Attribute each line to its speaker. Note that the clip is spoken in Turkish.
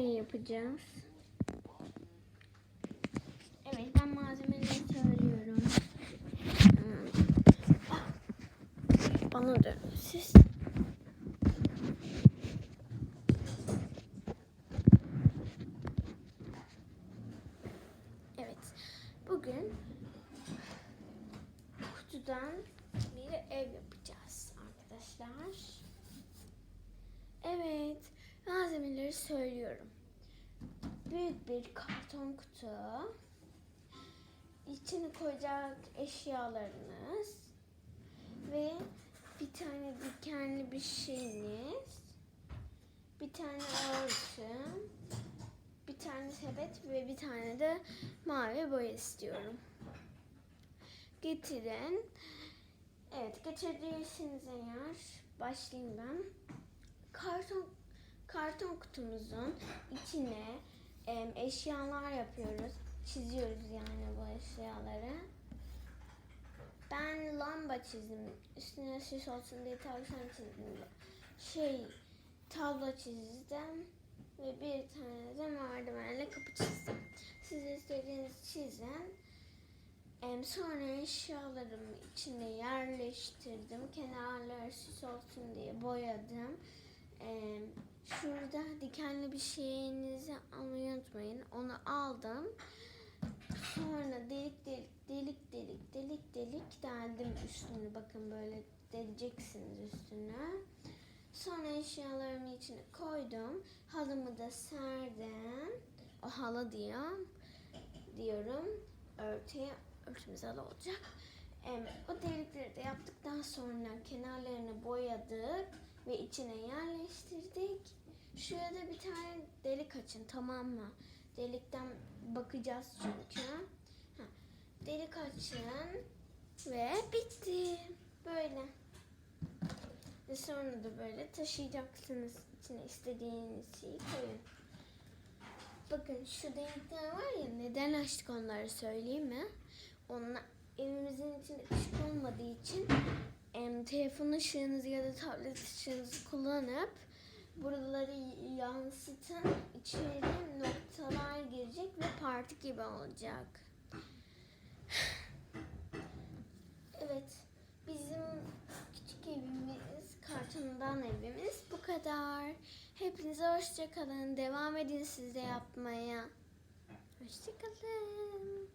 Speaker 1: yapacağız. Evet ben malzemeleri söylüyorum. Hmm. Bana dönün siz. Evet. Bugün kutudan bir ev yapacağız arkadaşlar. Malzemeleri söylüyorum. Büyük bir karton kutu. İçine koyacak eşyalarınız. Ve bir tane dikenli bir şeyiniz. Bir tane örtü. Bir tane sepet ve bir tane de mavi boya istiyorum. Getirin. Evet getirdiyseniz eğer başlayayım ben. Karton karton kutumuzun içine em, eşyalar yapıyoruz. Çiziyoruz yani bu eşyaları. Ben lamba çizdim. Üstüne süs olsun diye tavşan çizdim. Şey tablo çizdim. Ve bir tane de merdivenle kapı çizdim. Siz istediğinizi çizin. Sonra eşyalarımı içine yerleştirdim. Kenarları süs olsun diye boyadım. Em, şurada dikenli bir şeyinizi almayı unutmayın. Onu aldım. Sonra delik delik delik delik delik delik deldim üstünü. Bakın böyle deleceksiniz üstüne. Sonra eşyalarımı içine koydum. Halımı da serdim. O halı diyorum. Diyorum. Örtüye örtümüz halı olacak. Em, o delikleri de yaptıktan sonra kenarlarını boyadık ve içine yerleştirdik. Şuraya da bir tane delik açın tamam mı? Delikten bakacağız çünkü. Ha, delik açın ve bitti. Böyle. Ve sonra da böyle taşıyacaksınız. İçine istediğiniz şeyi koyun. Bakın şu delikler var ya neden açtık onları söyleyeyim mi? Onlar evimizin içinde ışık olmadığı için em, telefon ışığınızı ya da tablet ışığınızı kullanıp buraları yansıtın. İçeri noktalar girecek ve parti gibi olacak. Evet. Bizim küçük evimiz, kartondan evimiz bu kadar. Hepinize hoşça kalın. Devam edin siz de yapmaya. Hoşça kalın.